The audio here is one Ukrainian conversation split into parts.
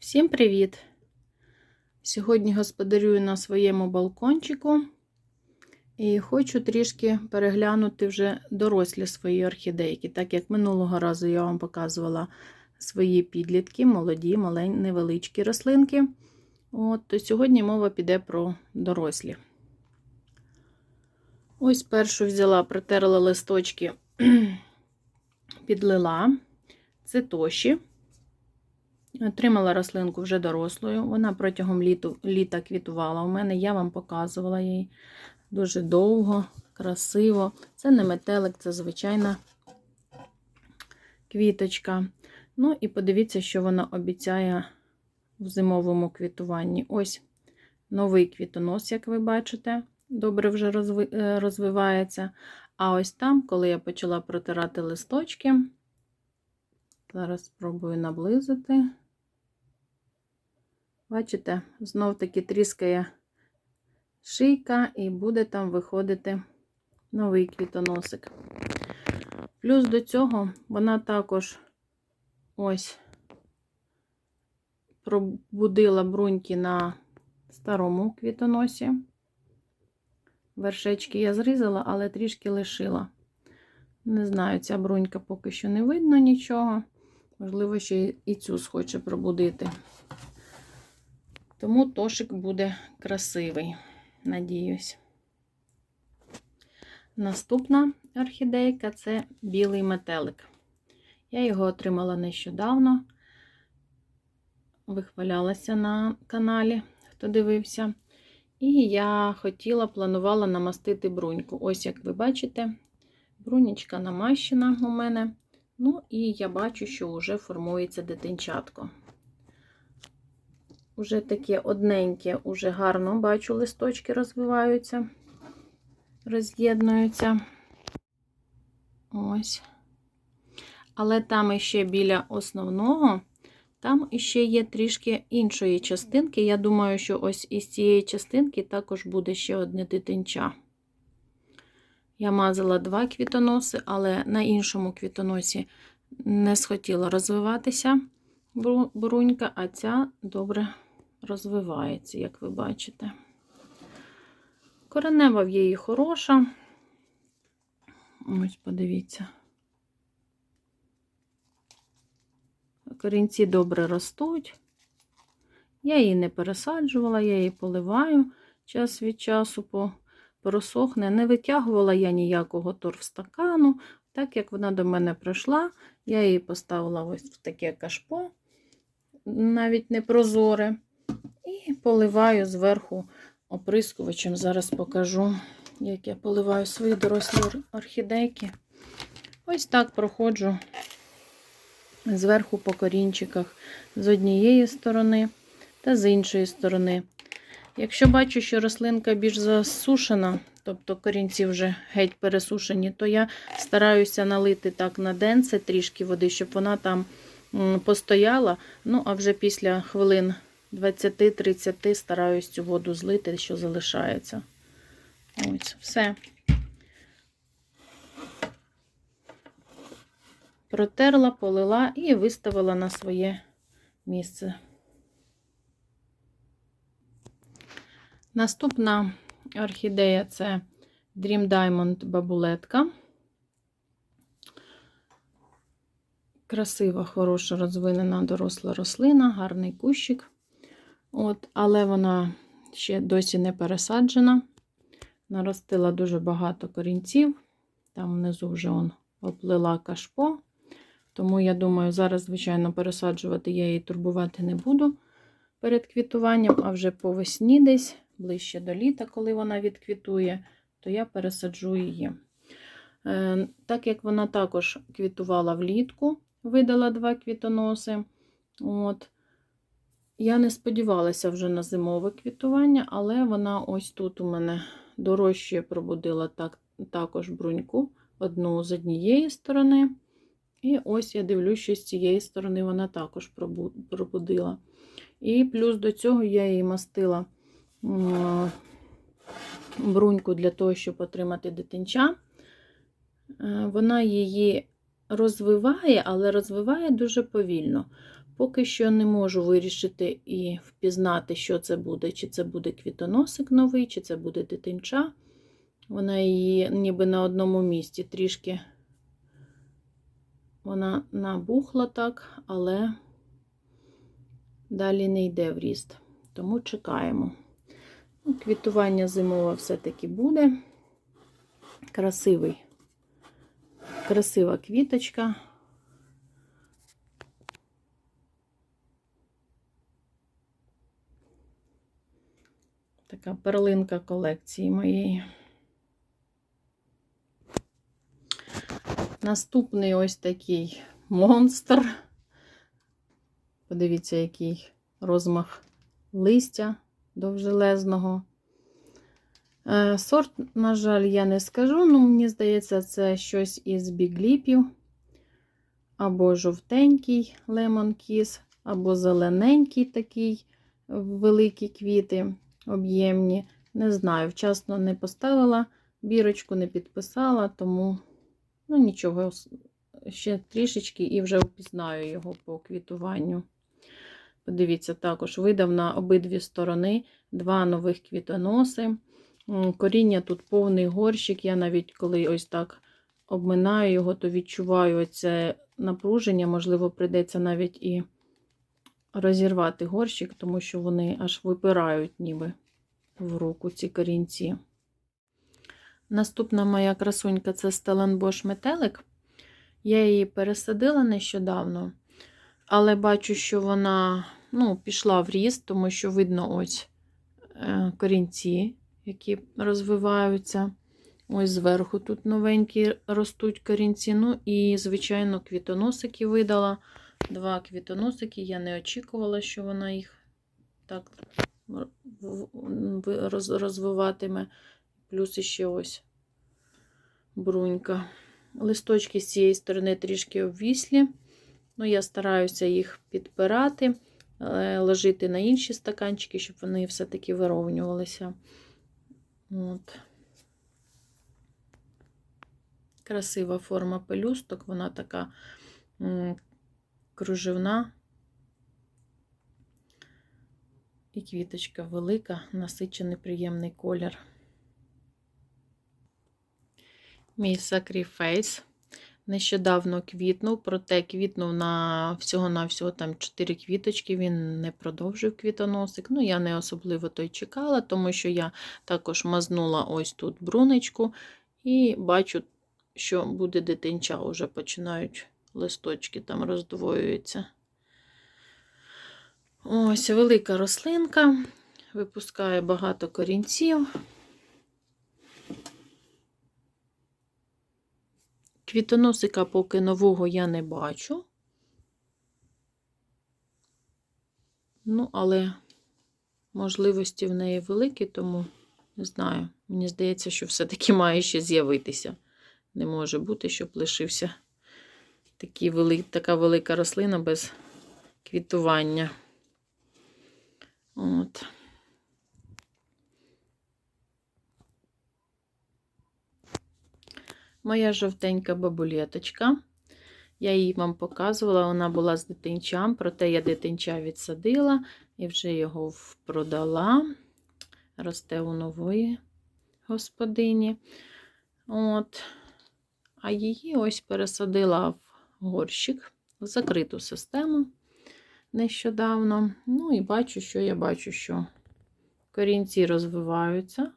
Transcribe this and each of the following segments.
Всім привіт! Сьогодні господарюю на своєму балкончику і хочу трішки переглянути вже дорослі свої орхідейки, так як минулого разу я вам показувала свої підлітки, молоді, малень, невеличкі рослинки. От, то сьогодні мова піде про дорослі. Ось першу взяла, притерла листочки, підлила. Це тоші. Отримала рослинку вже дорослою. Вона протягом літу, літа квітувала. У мене я вам показувала її дуже довго, красиво. Це не метелик, це звичайна квіточка. Ну і подивіться, що вона обіцяє в зимовому квітуванні. Ось новий квітонос, як ви бачите, добре вже розвивається. А ось там, коли я почала протирати листочки, зараз спробую наблизити. Бачите, знов таки тріскає шийка, і буде там виходити новий квітоносик. Плюс до цього вона також ось пробудила бруньки на старому квітоносі. Вершечки я зрізала, але трішки лишила. Не знаю, ця брунька поки що не видно нічого. Можливо, ще і цю схоче пробудити. Тому тошик буде красивий, надіюсь. Наступна орхідейка це білий метелик. Я його отримала нещодавно, вихвалялася на каналі, хто дивився. І я хотіла, планувала намастити бруньку. Ось, як ви бачите, брунічка намащена у мене. Ну, і я бачу, що вже формується дитинчатко. Уже таке одненьке, уже гарно бачу, листочки розвиваються, роз'єднуються. Ось. Але там іще біля основного, там іще є трішки іншої частинки. Я думаю, що ось із цієї частинки також буде ще одне дитинча. Я мазала два квітоноси, але на іншому квітоносі не схотіла розвиватися брунька, а ця добре розвивається, як ви бачите. Коренева в її хороша. Ось, подивіться. Корінці добре ростуть. Я її не пересаджувала, я її поливаю час від часу по просохне. Не витягувала я ніякого торфстакану. Так як вона до мене прийшла, я її поставила ось в таке кашпо, навіть не прозоре. І поливаю зверху оприскувачем. Зараз покажу, як я поливаю свої дорослі орхідейки. Ось так проходжу зверху по корінчиках з однієї сторони та з іншої сторони. Якщо бачу, що рослинка більш засушена, тобто корінці вже геть пересушені, то я стараюся налити так на денце трішки води, щоб вона там постояла. Ну, а вже після хвилин 20-30 стараюсь цю воду злити, що залишається. Ось, все. Протерла, полила і виставила на своє місце. Наступна орхідея це Dream Diamond бабулетка. Красива, хороша, розвинена доросла рослина, гарний кущик. От, Але вона ще досі не пересаджена. Наростила дуже багато корінців. Там внизу вже он оплила кашпо. Тому, я думаю, зараз, звичайно, пересаджувати я її турбувати не буду перед квітуванням, а вже по весні десь, ближче до літа, коли вона відквітує, то я пересаджу її. Е, так як вона також квітувала влітку, видала два квітоноси. От, я не сподівалася вже на зимове квітування, але вона ось тут у мене дорожче пробудила так, також бруньку, одну з однієї сторони. І ось я дивлюся, що з цієї сторони вона також пробудила. І плюс до цього я її мастила бруньку для того, щоб отримати дитинча. Вона її розвиває, але розвиває дуже повільно. Поки що не можу вирішити і впізнати, що це буде, чи це буде квітоносик новий, чи це буде дитинча. Вона її ніби на одному місці трішки вона набухла так, але далі не йде в ріст. Тому чекаємо. Ну, Квітування зимове все-таки буде. Красивий, красива квіточка. Така перлинка колекції моєї. Наступний ось такий монстр. Подивіться, який розмах листя довжелезного. Е, Сорт, на жаль, я не скажу, ну мені здається, це щось із бігліпів. Або жовтенький лемон кіс, або зелененький такий великі квіти об'ємні. Не знаю, вчасно не поставила, бірочку не підписала, тому ну нічого, ще трішечки і вже впізнаю його по квітуванню. Подивіться, також видав на обидві сторони два нових квітоноси. Коріння тут повний горщик. Я навіть коли ось так обминаю його, то відчуваю оце напруження. Можливо, прийдеться навіть і розірвати горщик, тому що вони аж випирають ніби в руку ці корінці. Наступна моя красунька це Стелленбош метелик. Я її пересадила нещодавно, але бачу, що вона ну, пішла в ріст, тому що видно ось е, корінці, які розвиваються. Ось зверху тут новенькі ростуть корінці. Ну і, звичайно, квітоносики видала. Два квітоносики. Я не очікувала, що вона їх так розвиватиме. Плюс іще ось брунька. Листочки з цієї сторони трішки обвіслі. Ну, я стараюся їх підпирати, ложити на інші стаканчики, щоб вони все-таки вирівнювалися. От. Красива форма пелюсток, вона така кружевна. І квіточка велика, насичений приємний колір. Мій Sacrifice нещодавно квітнув, проте квітнув на всього-навсього там 4 квіточки, він не продовжив квітоносик. Ну, я не особливо той чекала, тому що я також мазнула ось тут брунечку, і бачу, що буде дитинча, вже починають листочки там роздвоюються. Ось велика рослинка, випускає багато корінців. Квітоносика поки нового я не бачу. Ну, але можливості в неї великі, тому не знаю. Мені здається, що все-таки має ще з'явитися. Не може бути, щоб лишився такий вели... така велика рослина без квітування. От. Моя жовтенька бабулеточка. Я її вам показувала, вона була з дитинчам, проте я дитинча відсадила і вже його продала. Росте у нової господині. От. А її ось пересадила в горщик, в закриту систему нещодавно. Ну, і бачу, що я бачу, що корінці розвиваються,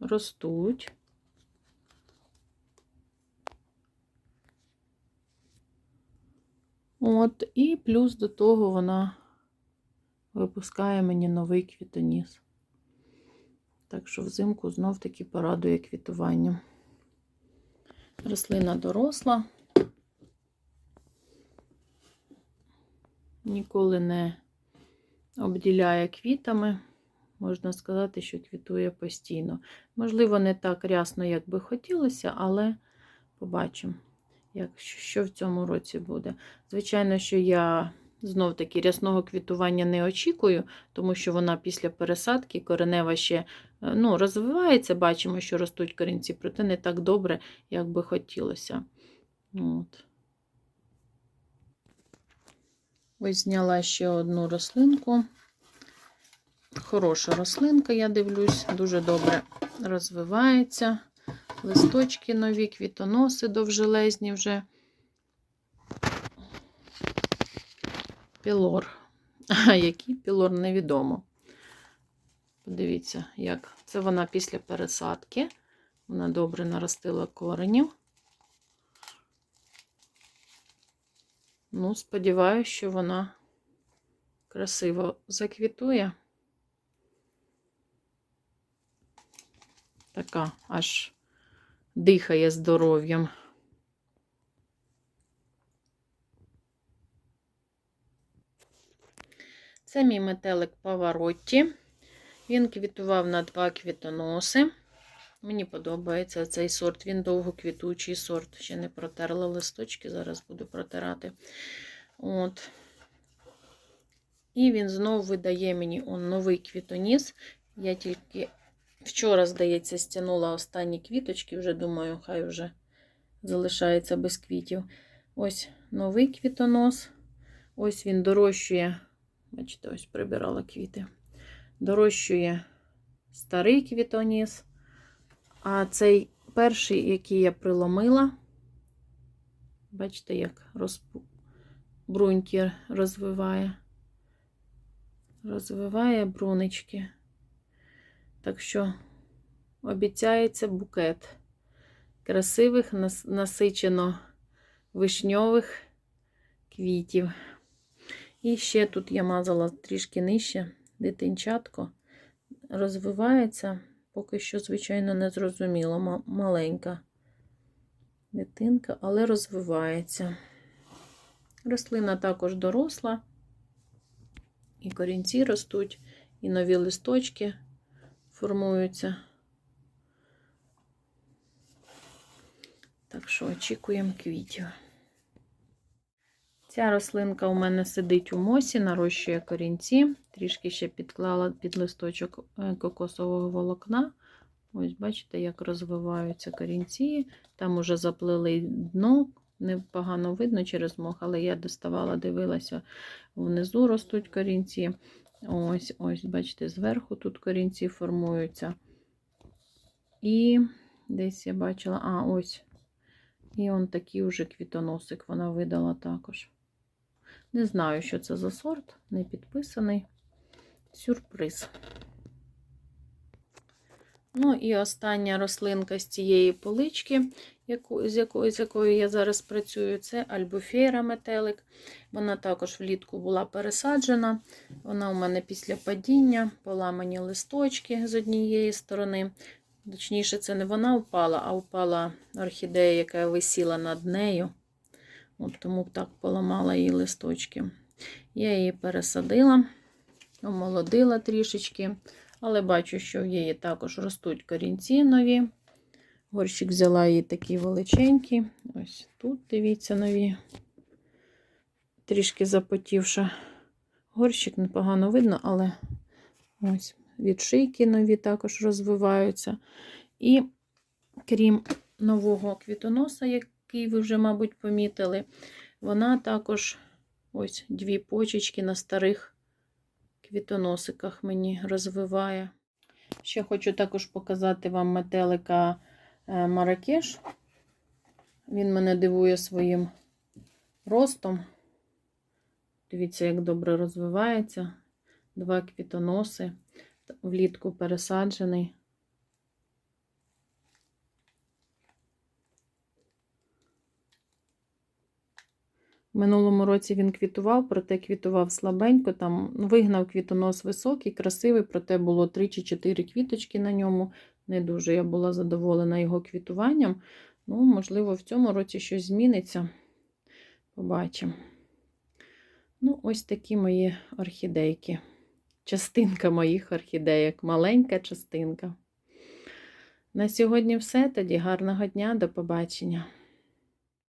ростуть. От, і плюс до того вона випускає мені новий квітоніс. Так що взимку знов-таки порадує квітуванням. Рослина доросла, ніколи не обділяє квітами. Можна сказати, що квітує постійно. Можливо, не так рясно, як би хотілося, але побачимо, як, що в цьому році буде. Звичайно, що я знов таки рясного квітування не очікую, тому що вона після пересадки коренева ще ну, розвивається, бачимо, що ростуть корінці, проте не так добре, як би хотілося. От. Ось зняла ще одну рослинку. Хороша рослинка, я дивлюсь, дуже добре розвивається. Листочки нові, квітоноси довжелезні вже. Пілор. А який пілор, невідомо. Подивіться, як це вона після пересадки. Вона добре наростила коренів. Ну, сподіваюся, що вона красиво заквітує. Така аж дихає здоров'ям. Це мій метелик Паваротті. Він квітував на два квітоноси. Мені подобається цей сорт. Він довгоквітучий сорт. Ще не протерла листочки, зараз буду протирати. От. І він знову видає мені он, новий квітоніс. Я тільки вчора, здається, стягнула останні квіточки, вже думаю, хай вже залишається без квітів. Ось новий квітонос. Ось він дорощує. Бачите, ось прибирала квіти. Дорощує старий квітоніс. А цей перший, який я приломила, бачите, як розпу... бруньки розвиває. Розвиває брунички. Так що обіцяється букет красивих, насичено вишньових квітів. І ще тут я мазала трішки нижче, дитинчатко розвивається. Поки що, звичайно, не зрозуміло. Маленька дитинка, але розвивається. Рослина також доросла, і корінці ростуть, і нові листочки формуються. Так що очікуємо квітів. Ця рослинка у мене сидить у мосі, нарощує корінці. Трішки ще підклала під листочок е, кокосового волокна. Ось, бачите, як розвиваються корінці. Там уже заплили дно, непогано видно через мох, але я доставала, дивилася, внизу ростуть корінці. Ось, ось, бачите, зверху тут корінці формуються. І десь я бачила, а, ось. І он такий уже квітоносик вона видала також. Не знаю, що це за сорт, не підписаний. Сюрприз. Ну, і остання рослинка з цієї полички, яку, з, якою, з якою я зараз працюю, це альбуфейра метелик. Вона також влітку була пересаджена. Вона у мене після падіння, поламані листочки з однієї сторони. Точніше, це не вона впала, а впала орхідея, яка висіла над нею. От Тому так поламала її листочки. Я її пересадила, омолодила трішечки, але бачу, що в її також ростуть корінці нові. Горщик взяла її такий величенький. Ось тут, дивіться, нові, трішки запотівша. Горщик непогано видно, але ось від нові також розвиваються. І крім нового квітоноса, який ви вже, мабуть, помітили, вона також ось дві почечки на старих квітоносиках мені розвиває. Ще хочу також показати вам метелика е, Маракеш. Він мене дивує своїм ростом. Дивіться, як добре розвивається. Два квітоноси, влітку пересаджений. Минулому році він квітував, проте квітував слабенько. Там ну, вигнав квітонос високий, красивий, проте було 3 чи 4 квіточки на ньому. Не дуже я була задоволена його квітуванням. Ну, можливо, в цьому році щось зміниться. Побачимо. Ну, ось такі мої орхідейки. Частинка моїх орхідейок, маленька частинка. На сьогодні все. Тоді гарного дня, до побачення.